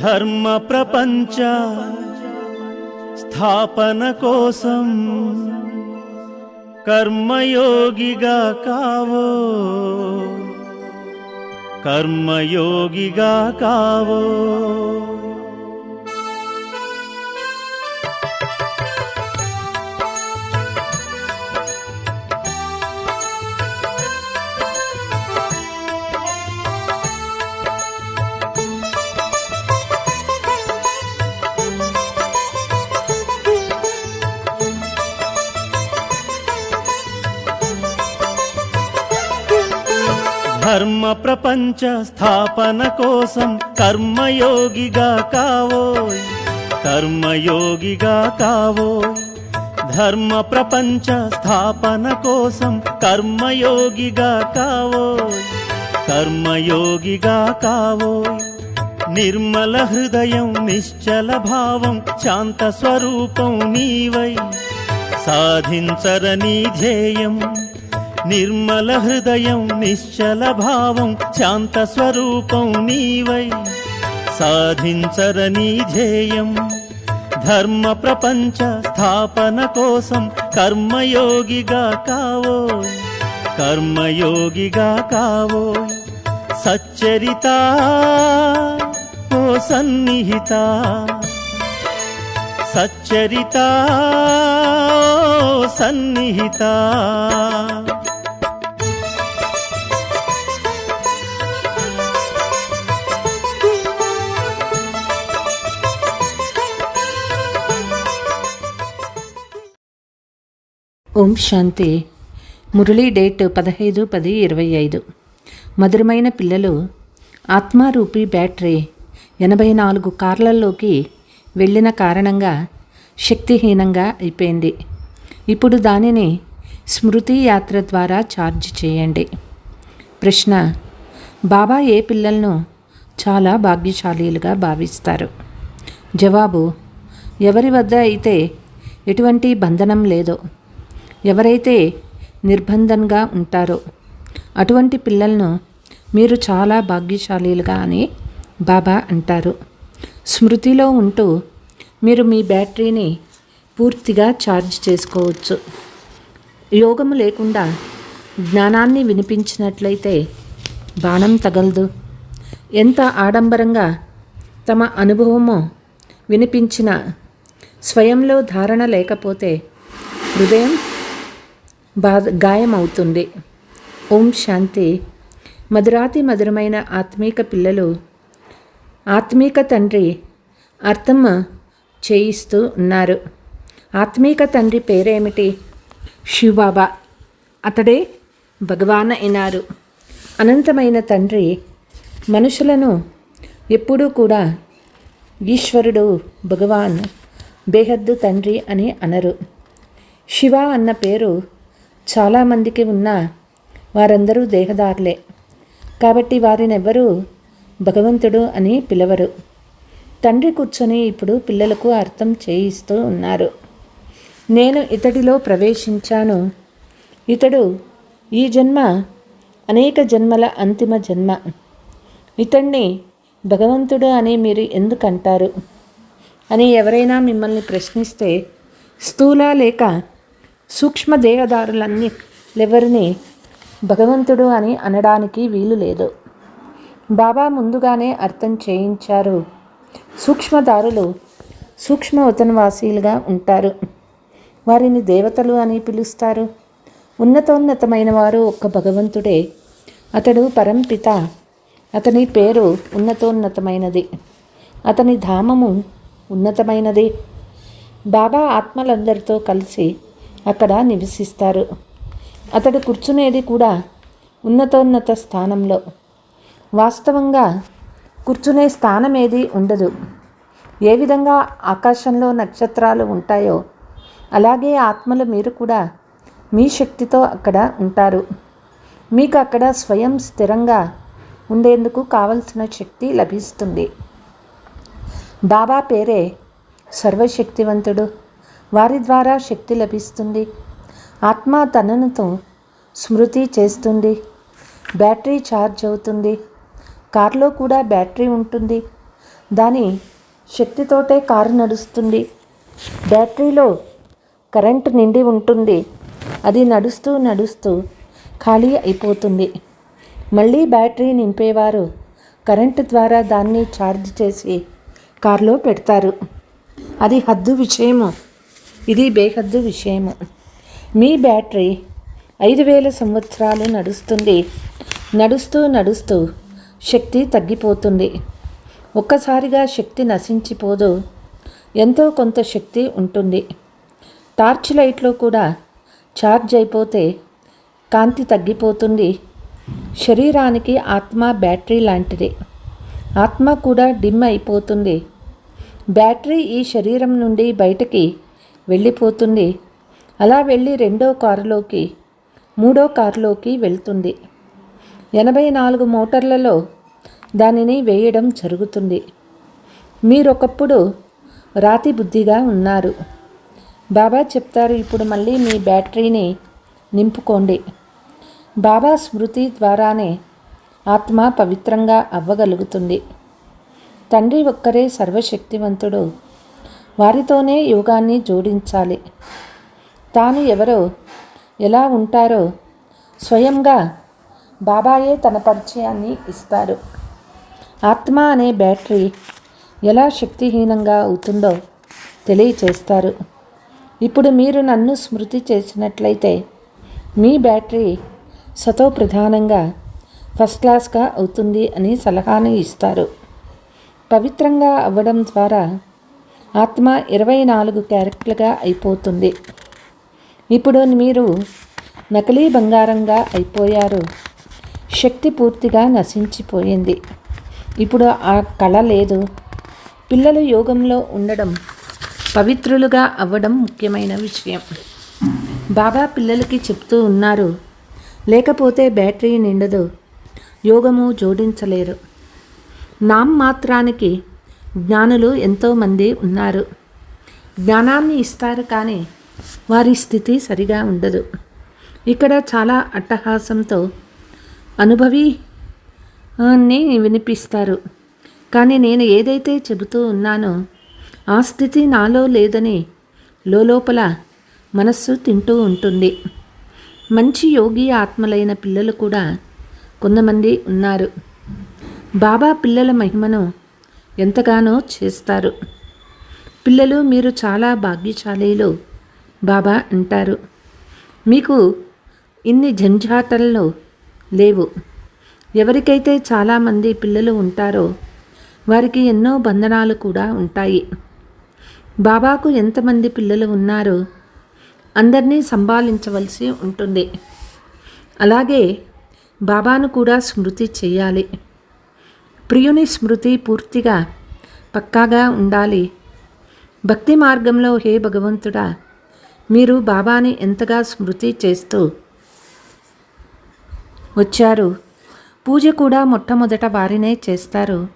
ధర్మ ప్రపంచ స్థాపన కోసం కర్మయోగిగా కావో కర్మయోగిగా కావో. ధర్మ ప్రపంచ స్థాపన కోసం కర్మయోగిగా కావోయ్ కర్మయోగిగా కావోయ్. ధర్మ ప్రపంచ స్థాపన కోసం కర్మయోగిగా కావోయ్ కర్మయోగిగా కావోయ్. నిర్మల హృదయం నిశ్చల భావం శాంత స్వరూపం నీవై. సాధించరని ధ్యేయం నిర్మల హృదయం నిశ్చల భావం శాంత స్వరూపం నీవై. సాధించరని ధ్యేయం ధర్మ ప్రపంచ స్థాపన కోసం కర్మయోగిగా కావో కర్మయోగిగా కావో సచ్చరిత ఓ సన్నిహిత. సచ్చరిత సన్నిహిత. ఓం శాంతి. మురళీ డేట్ పదహైదు పది ఇరవై ఐదు. మధురమైన పిల్లలు ఆత్మారూపి బ్యాటరీ ఎనభై నాలుగు కార్లలోకి వెళ్ళిన కారణంగా శక్తిహీనంగా అయిపోయింది. ఇప్పుడు దానిని స్మృతి యాత్ర ద్వారా ఛార్జ్ చేయండి. ప్రశ్న బాబా ఏ పిల్లలను చాలా భాగ్యశాలీలుగా భావిస్తారు? జవాబు ఎవరి వద్ద అయితే ఎటువంటి బంధనం లేదో ఎవరైతే నిర్బంధంగా ఉంటారో అటువంటి పిల్లలను మీరు చాలా భాగ్యశాలీలుగా అని బాబా అంటారు. స్మృతిలో ఉంటూ మీరు మీ బ్యాటరీని పూర్తిగా ఛార్జ్ చేసుకోవచ్చు. యోగము లేకుండా జ్ఞానాన్ని వినిపించినట్లయితే బాణం తగలదు. ఎంత ఆడంబరంగా తమ అనుభవమో వినిపించిన స్వయంలో ధారణ లేకపోతే హృదయం బాధ గాయమవుతుంది. ఓం శాంతి. మధురాతి మధురమైన ఆత్మీక పిల్లలు ఆత్మీక తండ్రి అర్థం చేయిస్తూ ఉన్నారు. ఆత్మీక తండ్రి పేరేమిటి? శివబాబా. అతడే భగవాన్ అయినారు. అనంతమైన తండ్రి మనుషులను ఎప్పుడూ కూడా ఈశ్వరుడు భగవాన్ బేహద్దు తండ్రి అని అనరు. శివ అన్న పేరు చాలామందికి ఉన్న వారందరూ దేహదారులే కాబట్టి వారినెవ్వరూ భగవంతుడు అని పిలవరు. తండ్రి కూర్చొని ఇప్పుడు పిల్లలకు అర్థం చేయిస్తూ ఉన్నారు. నేను ఇతడిలో ప్రవేశించాను. ఇతడు ఈ జన్మ అనేక జన్మల అంతిమ జన్మ. ఇతన్ని భగవంతుడు అని మీరు ఎందుకంటారు? అని ఎవరైనా మిమ్మల్ని ప్రశ్నిస్తే స్థూల లేక సూక్ష్మ దేహదారులన్నీ ఎవరిని భగవంతుడు అని అనడానికి వీలు లేదు. బాబా ముందుగానే అర్థం చేయించారు. సూక్ష్మదారులు సూక్ష్మ వతనవాసీలుగా ఉంటారు. వారిని దేవతలు అని పిలుస్తారు. ఉన్నతోన్నతమైన వారు ఒక్క భగవంతుడే. అతడు పరంపిత అతని పేరు ఉన్నతోన్నతమైనది. అతని ధామము ఉన్నతమైనది. బాబా ఆత్మలందరితో కలిసి అక్కడ నివసిస్తారు. అతడు కూర్చునేది కూడా ఉన్నతోన్నత స్థానంలో. వాస్తవంగా కూర్చునే స్థానం ఏది ఉండదు. ఏ విధంగా ఆకాశంలో నక్షత్రాలు ఉంటాయో అలాగే ఆత్మలు మీరు కూడా మీ శక్తితో అక్కడ ఉంటారు. మీకు అక్కడ స్వయం స్థిరంగా ఉండేందుకు కావలసిన శక్తి లభిస్తుంది. బాబా పేరే సర్వశక్తివంతుడు. వారి ద్వారా శక్తి లభిస్తుంది. ఆత్మ తననుతో స్మృతి చేస్తుంది. బ్యాటరీ ఛార్జ్ అవుతుంది. కారులో కూడా బ్యాటరీ ఉంటుంది. దాని శక్తితోటే కారు నడుస్తుంది. బ్యాటరీలో కరెంటు నిండి ఉంటుంది. అది నడుస్తూ నడుస్తూ ఖాళీ అయిపోతుంది. మళ్ళీ బ్యాటరీ నింపేవారు కరెంటు ద్వారా దాన్ని ఛార్జ్ చేసి కారులో పెడతారు. అది హద్దు విషయము. ఇది బేహద్దు విషయము. మీ బ్యాటరీ ఐదు వేల సంవత్సరాలు నడుస్తుంది. నడుస్తూ నడుస్తూ శక్తి తగ్గిపోతుంది. ఒక్కసారిగా శక్తి నశించిపోదు. ఎంతో కొంత శక్తి ఉంటుంది. టార్చ్ లైట్లో కూడా ఛార్జ్ అయిపోతే కాంతి తగ్గిపోతుంది. శరీరానికి ఆత్మ బ్యాటరీ లాంటిది. ఆత్మ కూడా డిమ్ అయిపోతుంది. బ్యాటరీ ఈ శరీరం నుండి బయటకి వెళ్ళిపోతుంది. అలా వెళ్ళి రెండో కారులోకి మూడో కారులోకి వెళ్తుంది. ఎనభై నాలుగు మోటార్లలో దానిని వేయడం జరుగుతుంది. మీరొకప్పుడు రాతి బుద్ధిగా ఉన్నారు. బాబా చెప్తారు ఇప్పుడు మళ్ళీ మీ బ్యాటరీని నింపుకోండి. బాబా స్మృతి ద్వారానే ఆత్మ పవిత్రంగా అవ్వగలుగుతుంది. తండ్రి ఒక్కరే సర్వశక్తివంతుడు. వారితోనే యోగాన్ని జోడించాలి. తాను ఎవరో ఎలా ఉంటారో స్వయంగా బాబాయే తన పరిచయాన్ని ఇస్తారు. ఆత్మ అనే బ్యాటరీ ఎలా శక్తిహీనంగా అవుతుందో తెలియచేస్తారు. ఇప్పుడు మీరు నన్ను స్మృతి చేసినట్లయితే మీ బ్యాటరీ సతో ప్రధానంగా ఫస్ట్ క్లాస్గా అవుతుంది అని సలహాను ఇస్తారు. పవిత్రంగా అవ్వడం ద్వారా ఆత్మ ఇరవై నాలుగు క్యారెక్టర్లుగా అయిపోతుంది. ఇప్పుడు మీరు నకిలీ బంగారంగా అయిపోయారు. శక్తి పూర్తిగా నశించిపోయింది. ఇప్పుడు ఆ కళ లేదు. పిల్లలు యోగంలో ఉండడం పవిత్రులుగా అవ్వడం ముఖ్యమైన విషయం. బాబా పిల్లలకి చెప్తూ ఉన్నారు. లేకపోతే బ్యాటరీ నిండదు. యోగము జోడించలేరు. నామ్ మాత్రానికి జ్ఞానులు ఎంతోమంది ఉన్నారు. జ్ఞానాన్ని ఇస్తారు కానీ వారి స్థితి సరిగా ఉండదు. ఇక్కడ చాలా అట్టహాసంతో అనుభవి వినిపిస్తారు. కానీ నేను ఏదైతే చెబుతూ ఉన్నానో ఆ స్థితి నాలో లేదని లోపల మనస్సు తింటూ ఉంటుంది. మంచి యోగి ఆత్మలైన పిల్లలు కూడా కొంతమంది ఉన్నారు. బాబా పిల్లల మహిమను ఎంతగానో చేస్తారు. పిల్లలు మీరు చాలా భాగ్యశాలీలు బాబా అంటారు. మీకు ఇన్ని జంఝాటల్లో లేవు. ఎవరికైతే చాలామంది పిల్లలు ఉంటారో వారికి ఎన్నో బంధనాలు కూడా ఉంటాయి. బాబాకు ఎంతమంది పిల్లలు ఉన్నారో అందరినీ సంభాలించవలసి ఉంటుంది. అలాగే బాబాను కూడా స్మృతి చేయాలి. ప్రియుని స్మృతి పూర్తిగా పక్కాగా ఉండాలి. భక్తి మార్గంలో హే భగవంతుడా మీరు బాబాని ఎంతగా స్మృతి చేస్తూ వచ్చారు? పూజ కూడా మొట్టమొదట వారినే చేస్తారు.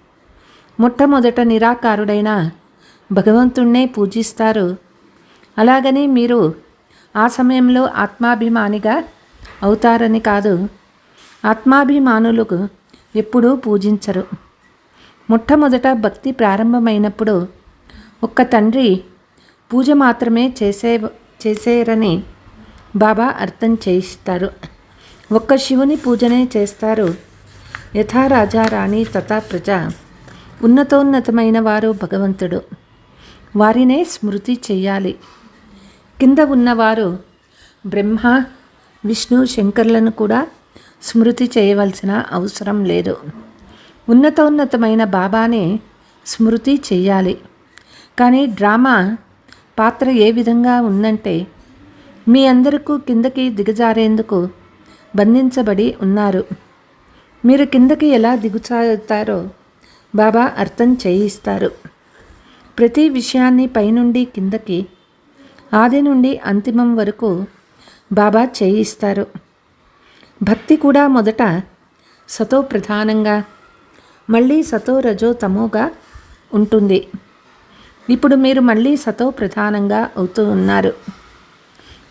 మొట్టమొదట నిరాకారుడైన భగవంతుణ్ణే పూజిస్తారు. అలాగని మీరు ఆ సమయంలో ఆత్మాభిమానిగా అవుతారని కాదు. ఆత్మాభిమానులకు ఎప్పుడూ పూజించరు. మొట్టమొదట భక్తి ప్రారంభమైనప్పుడు ఒక్క తండ్రి పూజ మాత్రమే చేసే చేసేరని బాబా అర్థం చేయిస్తారు. ఒక్క శివుని పూజనే చేస్తారు. యథా రాజా రాణి తథా ప్రజ ఉన్నతోన్నతమైన వారు భగవంతుడు. వారినే స్మృతి చేయాలి. కింద ఉన్నవారు బ్రహ్మ విష్ణు శంకర్లను కూడా స్మృతి చేయవలసిన అవసరం లేదు. ఉన్నతోన్నతమైన బాబానే స్మృతి చెయ్యాలి. కానీ డ్రామా పాత్ర ఏ విధంగా ఉందంటే మీ అందరికీ కిందకి దిగజారేందుకు బంధించబడి ఉన్నారు. మీరు కిందకి ఎలా దిగుచారుతారో బాబా అర్థం చేయిస్తారు. ప్రతి విషయాన్ని పైనుండి కిందకి ఆది నుండి అంతిమం వరకు బాబా చేయిస్తారు. భక్తి కూడా మొదట సతో ప్రధానంగా మళ్ళీ సతో రజో తమోగా ఉంటుంది. ఇప్పుడు మీరు మళ్ళీ సతో ప్రధానంగా అవుతూ ఉన్నారు.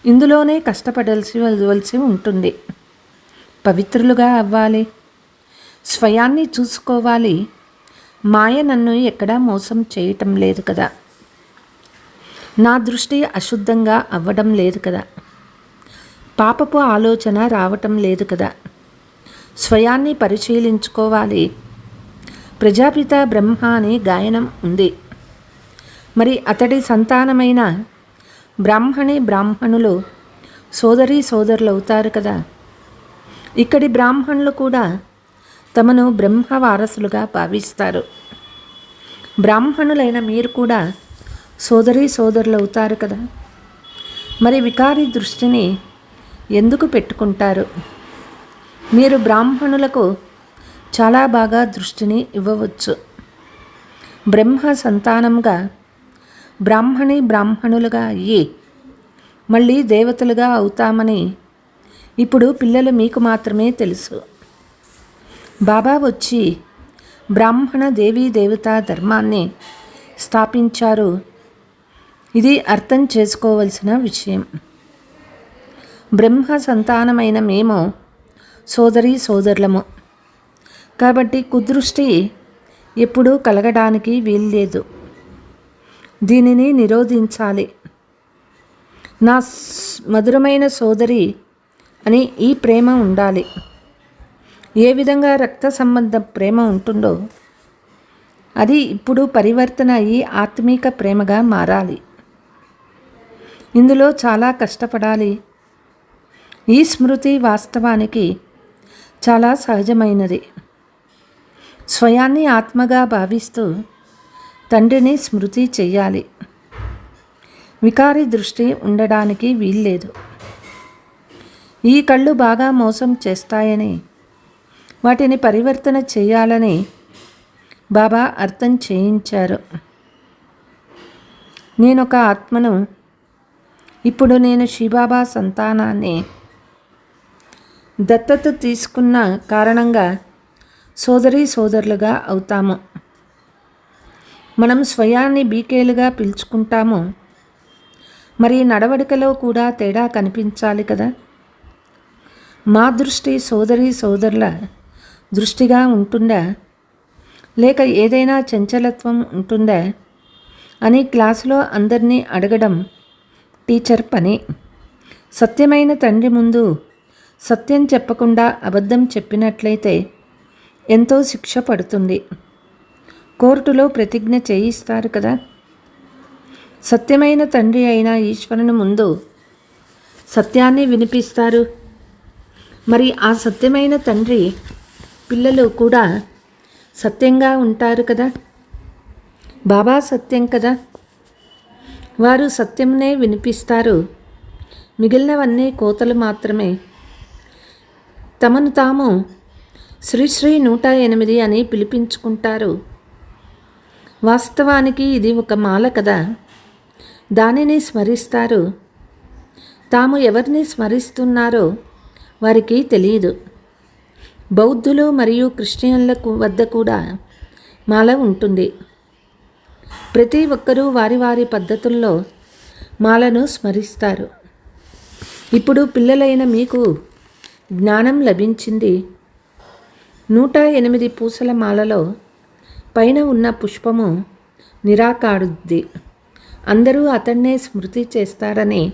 ఇందులోనే కష్టపడాల్సి వలసి ఉంటుంది. పవిత్రులుగా అవ్వాలి. స్వయాన్ని చూసుకోవాలి. మాయ నన్ను ఎక్కడా మోసం చేయటం లేదు కదా. నా దృష్టి అశుద్ధంగా అవ్వడం లేదు కదా. పాపపు ఆలోచన రావటం లేదు కదా. స్వయాన్ని పరిశీలించుకోవాలి. ప్రజాపిత బ్రహ్మ అని గాయనం ఉంది. మరి అతడి సంతానమైన బ్రాహ్మణి బ్రాహ్మణులు సోదరి సోదరులు అవుతారు కదా. ఇక్కడి బ్రాహ్మణులు కూడా తమను బ్రహ్మ వారసులుగా భావిస్తారు. బ్రాహ్మణులైన మీరు కూడా సోదరి సోదరులు అవుతారు కదా. మరి వికారి దృష్టిని ఎందుకు పెట్టుకుంటారు? మీరు బ్రాహ్మణులకు చాలా బాగా దృష్టిని ఇవ్వవచ్చు. బ్రహ్మ సంతానంగా బ్రాహ్మణి బ్రాహ్మణులుగా అయ్యి మళ్ళీ దేవతలుగా అవుతామని ఇప్పుడు పిల్లలు మీకు మాత్రమే తెలుసు. బాబా వచ్చి బ్రాహ్మణ దేవీ దేవతా ధర్మాన్ని స్థాపించారు. ఇది అర్థం చేసుకోవలసిన విషయం. బ్రహ్మ సంతానమైన మేము సోదరి సోదరులము. కాబట్టి కుదృష్టి ఎప్పుడూ కలగడానికి వీల్లేదు. దీనిని నిరోధించాలి. నా మధురమైన సోదరి అని ఈ ప్రేమ ఉండాలి. ఏ విధంగా రక్త సంబంధ ప్రేమ ఉంటుందో అది ఇప్పుడు పరివర్తన అయ్యి ఆత్మీక ప్రేమగా మారాలి. ఇందులో చాలా కష్టపడాలి. ఈ స్మృతి వాస్తవానికి చాలా సహజమైనది. స్వయాన్ని ఆత్మగా భావిస్తూ తండ్రిని స్మృతి చెయ్యాలి. వికారి దృష్టి ఉండడానికి వీల్లేదు. ఈ కళ్ళు బాగా మోసం చేస్తాయని వాటిని పరివర్తన చేయాలని బాబా అర్థం చేయించారు. నేనొక ఆత్మను ఇప్పుడు నేను శ్రీబాబా సంతానాన్ని దత్తత తీసుకున్న కారణంగా సోదరి సోదరులుగా అవుతాము. మనం స్వయాన్ని బీకేలుగా పిలుచుకుంటాము. మరి నడవడికలో కూడా తేడా కనిపించాలి కదా? మా దృష్టి సోదరి సోదరుల దృష్టిగా ఉంటుందా? లేక ఏదైనా చంచలత్వం ఉంటుందా? అని క్లాసులో అందరినీ అడగడం టీచర్ పని. సత్యమైన తండ్రి ముందు సత్యం చెప్పకుండా అబద్ధం చెప్పినట్లయితే ఎంతో శిక్ష పడుతుంది. కోర్టులో ప్రతిజ్ఞ చేయిస్తారు కదా. సత్యమైన తండ్రి అయిన ఈశ్వరుని ముందు సత్యాన్ని వినిపిస్తారు. మరి ఆ సత్యమైన తండ్రి పిల్లలు కూడా సత్యంగా ఉంటారు కదా. బాబా సత్యం కదా. వారు సత్యంనే వినిపిస్తారు. మిగిలినవన్నీ కోతలు మాత్రమే. తమను తాము శ్రీశ్రీ నూట ఎనిమిది అని పిలిపించుకుంటారు. వాస్తవానికి ఇది ఒక మాల కదా. దానిని స్మరిస్తారు. తాము ఎవరిని స్మరిస్తున్నారో వారికి తెలియదు. బౌద్ధులు మరియు క్రిస్టియన్లకు వద్ద కూడా మాల ఉంటుంది. ప్రతి ఒక్కరూ వారి వారి పద్ధతుల్లో మాలను స్మరిస్తారు. ఇప్పుడు పిల్లలైన మీకు జ్ఞానం లభించింది. నూట ఎనిమిది పూసల మాలలో పైన ఉన్న పుష్పము నిరాకారుద్ది. అందరూ అతన్నే స్మృతి చేస్తారని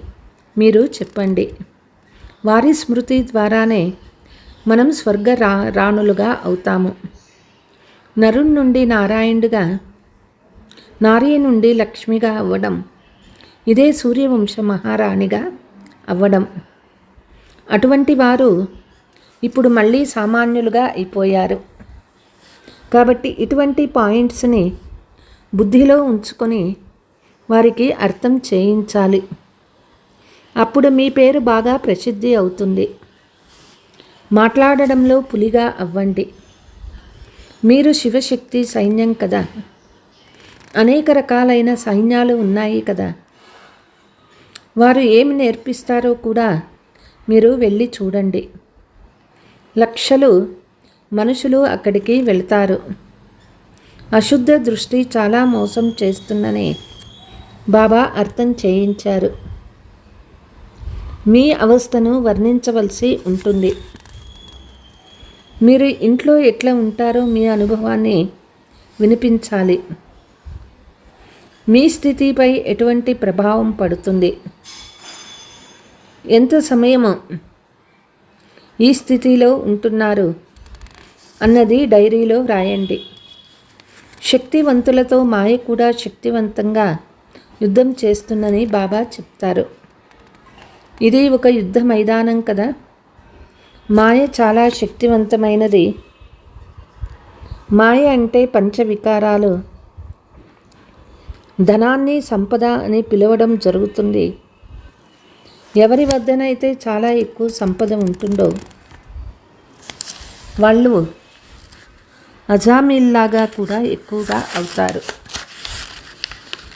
మీరు చెప్పండి. వారి స్మృతి ద్వారానే మనం స్వర్గ రా రాణులుగా అవుతాము. నరుణ్ నుండి నారాయణుడిగా నారీ నుండి లక్ష్మిగా అవ్వడం ఇదే సూర్యవంశ మహారాణిగా అవ్వడం. అటువంటి వారు ఇప్పుడు మళ్ళీ సామాన్యులుగా అయిపోయారు. కాబట్టి ఇటువంటి పాయింట్స్ని బుద్ధిలో ఉంచుకొని వారికి అర్థం చేయించాలి. అప్పుడు మీ పేరు బాగా ప్రసిద్ధి అవుతుంది. మాట్లాడడంలో పులిగా అవ్వండి. మీరు శివశక్తి సైన్యం కదా. అనేక రకాలైన సైన్యాలు ఉన్నాయి కదా. వారు ఏమి నేర్పిస్తారో కూడా మీరు వెళ్ళి చూడండి. లక్షలు మనుషులు అక్కడికి వెళ్తారు. అశుద్ధ దృష్టి చాలా మోసం చేస్తుందని బాబా అర్థం చేయించారు. మీ అవస్థను వర్ణించవలసి ఉంటుంది. మీరు ఇంట్లో ఎట్లా ఉంటారో మీ అనుభవాన్ని వినిపించాలి. మీ స్థితిపై ఎటువంటి ప్రభావం పడుతుంది? ఎంత సమయము ఈ స్థితిలో ఉంటున్నారు అన్నది డైరీలో వ్రాయండి. శక్తివంతులతో మాయ కూడా శక్తివంతంగా యుద్ధం చేస్తుందని బాబా చెప్తారు. ఇది ఒక యుద్ధ మైదానం కదా? మాయ చాలా శక్తివంతమైనది. మాయ అంటే పంచవికారాలు. ధనాన్ని సంపద అని పిలవడం జరుగుతుంది. ఎవరి వద్దనైతే చాలా ఎక్కువ సంపద ఉంటుందో వాళ్ళు అజామీల్లాగా కూడా ఎక్కువగా అవుతారు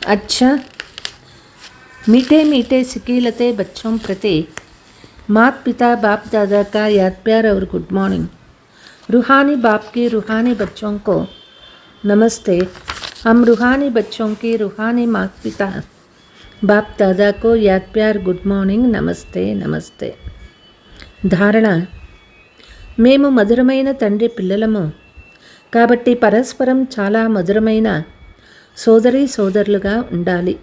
अच्छा मीठे मीठे सिकीलते बच्चों प्रति मात पिता बाप दादा का याद प्यार और गुड मॉर्निंग रूहानी बाप की रूहानी बच्चों को नमस्ते हम रूहानी बच्चों की रूहानी मात पिता బాప్ దాదాకో యాద్ ప్యార్ గుడ్ మార్నింగ్ నమస్తే నమస్తే. ధారణ మేము మధురమైన తండ్రి పిల్లలము. కాబట్టి పరస్పరం చాలా మధురమైన సోదరి సోదరులుగా ఉండాలి.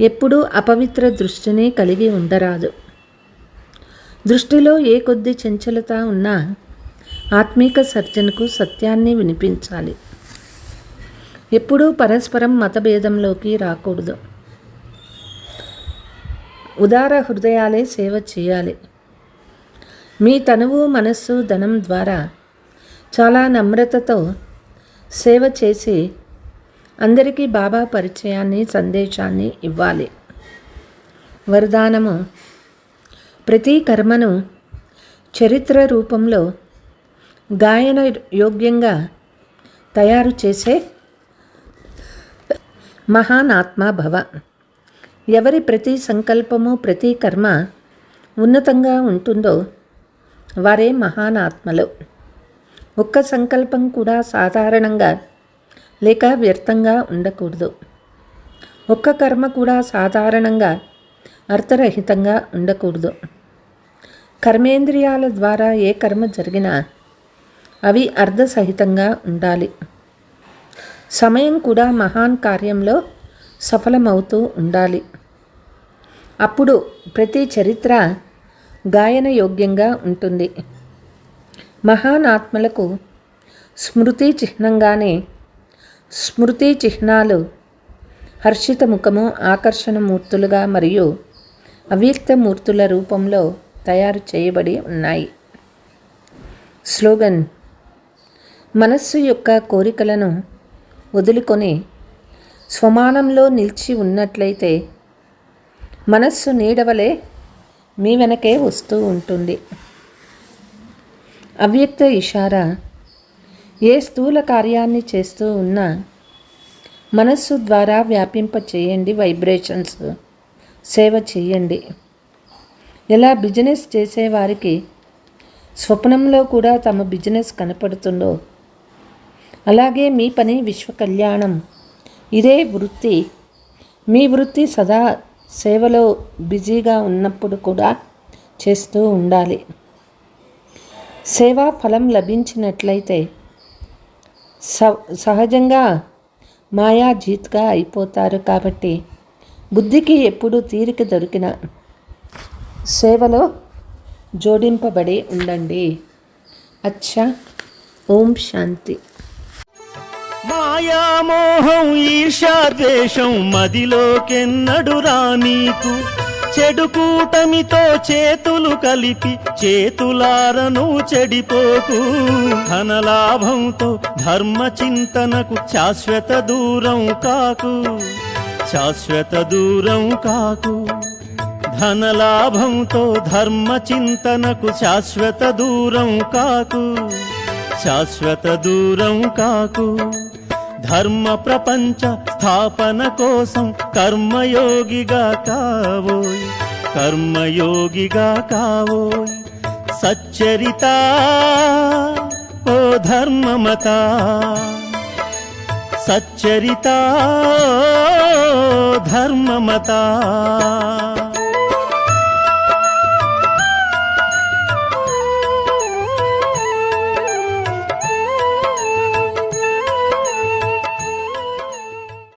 ఎప్పుడూ అపవిత్ర దృష్టిని కలిగి ఉండరాదు. దృష్టిలో ఏ కొద్ది చంచలత ఉన్నా ఆత్మీక సర్జనకు సత్యాన్ని వినిపించాలి. ఎప్పుడూ పరస్పరం మతభేదంలోకి రాకూడదు. ఉదార హృదయాలే సేవ చేయాలి. మీ తనువు మనస్సు ధనం ద్వారా చాలా నమ్రతతో సేవ చేసి అందరికీ బాబా పరిచయాన్ని సందేశాన్ని ఇవ్వాలి. వరదానము ప్రతి కర్మను చరిత్ర రూపంలో గాయన యోగ్యంగా తయారు చేసే మహానాత్మ భవ. ఎవరి ప్రతి సంకల్పము ప్రతి కర్మ ఉన్నతంగా ఉంటుందో వారే మహానాత్మలు. ఒక్క సంకల్పం కూడా సాధారణంగా లేక వ్యర్థంగా ఉండకూడదు. ఒక్క కర్మ కూడా సాధారణంగా అర్థరహితంగా ఉండకూడదు. కర్మేంద్రియాల ద్వారా ఏ కర్మ జరిగినా అవి అర్ధసహితంగా ఉండాలి. సమయం కూడా మహాన్ కార్యంలో సఫలమవుతూ ఉండాలి. అప్పుడు ప్రతి చరిత్ర గాయన యోగ్యంగా ఉంటుంది. మహానాత్మలకు స్మృతి చిహ్నంగానే స్మృతి చిహ్నాలు హర్షిత ముఖము ఆకర్షణ మూర్తులుగా మరియు అవ్యక్త మూర్తుల రూపంలో తయారు చేయబడి ఉన్నాయి. స్లోగన్ మనస్సు యొక్క కోరికలను వదులుకొని స్వమానంలో నిలిచి ఉన్నట్లయితే మనస్సు నీడవలే మీ వెనకే వస్తూ ఉంటుంది. అవ్యక్త ఇషారా ఏ స్థూల కార్యాన్ని చేస్తూ ఉన్నా మనస్సు ద్వారా వ్యాపింప చేయండి వైబ్రేషన్స్ సేవ చేయండి. ఎలా బిజినెస్ చేసేవారికి స్వప్నంలో కూడా తమ బిజినెస్ కనపడుతుందో అలాగే మీ పని విశ్వ కళ్యాణం ఇదే వృత్తి మీ వృత్తి సదా సేవలో బిజీగా ఉన్నప్పుడు కూడా చేస్తూ ఉండాలి. సేవా ఫలం లభించినట్లయితే స సహజంగా మాయా జీత్గా అయిపోతారు కాబట్టి బుద్ధికి ఎప్పుడు తీరిక దొరికిన సేవలో జోడింపబడి ఉండండి. అచ్చా ఓం శాంతి. మాయామోహం ఈర్షాద్వేషం మదిలోకెన్నడు నీకు. చెడు కూటమితో చేతులు కలిపి చేతులారను చెడిపోకు. ధనలాభంతో ధర్మ చింతనకు శాశ్వత దూరం కాకు. శాశ్వత దూరం కాకు. ధనలాభంతో ధర్మ చింతనకు శాశ్వత దూరం కాకు. శాశ్వత దూరం కాకు. ధర్మ ప్రపంచ స్థాపన కోసం కర్మయోగిగా కావోయ్. కర్మయోగిగా కావోయ్. సచ్చరిత ఓ ధర్మమత. సచ్చరిత ధర్మమత.